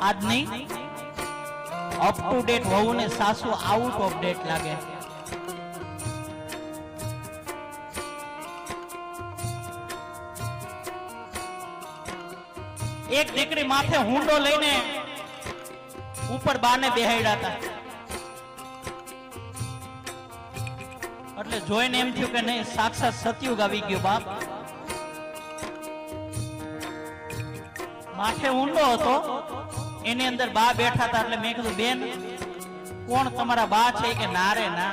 આજની up to date વહુ ને સાસુ આઉટ ઓફ ડેટ લાગે. એક દીકરી માથે હુંડો લઈને ઉપર બાને બેહાડ્યા હતા. એટલે જોઈને એમ થયું કે નહીં, સાક્ષાત સતયુગ આવી ગયો બાપ. માથે ઊંડો હતો. એની અંદર બા બેઠા હતા એટલે મેં કીધું, બેન, કોણ તમારા બા છે કે ના રે ના?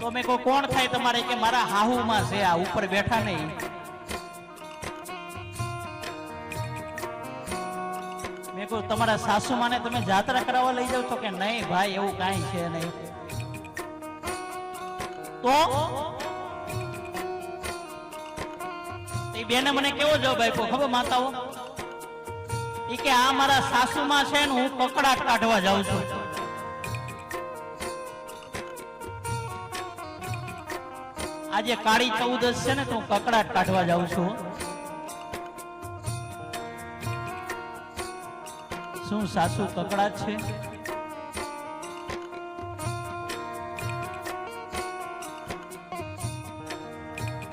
તો મેં કહું કોણ થાય તમારે કે મારા હાહુમાં છે આ ઉપર બેઠા નહીં? મેં કહું તમારા સાસુમાને તમે જાત્રા કરાવવા લઈ જાવ છો કે નહીં ભાઈ? એવું કાંઈ છે નહીં. તો એ બેને મને કેવો જવાબ આપ્યો? ખબર માતાઓ? એ કે આ મારા સાસુમાં છે ને હું કકડાટ કાઢવા જાઉં છું. આજે કાળી ચૌદશ છે ને તો હું કકડાટ કાઢવા જાઉં છું. શું સાસુ કકડાટ છે?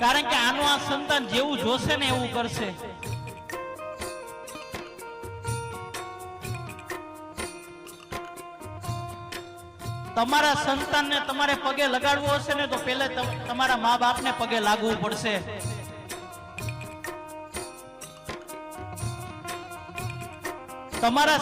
કારણ કે આનું આ સંતાન જેવું જોશે ને એવું કરશે. તમારા સંતાનને તમારે પગે લગાડવું હશે ને તો પહેલે તમ- તમારા મા બાપને પગે લાગવું પડશે. તમારા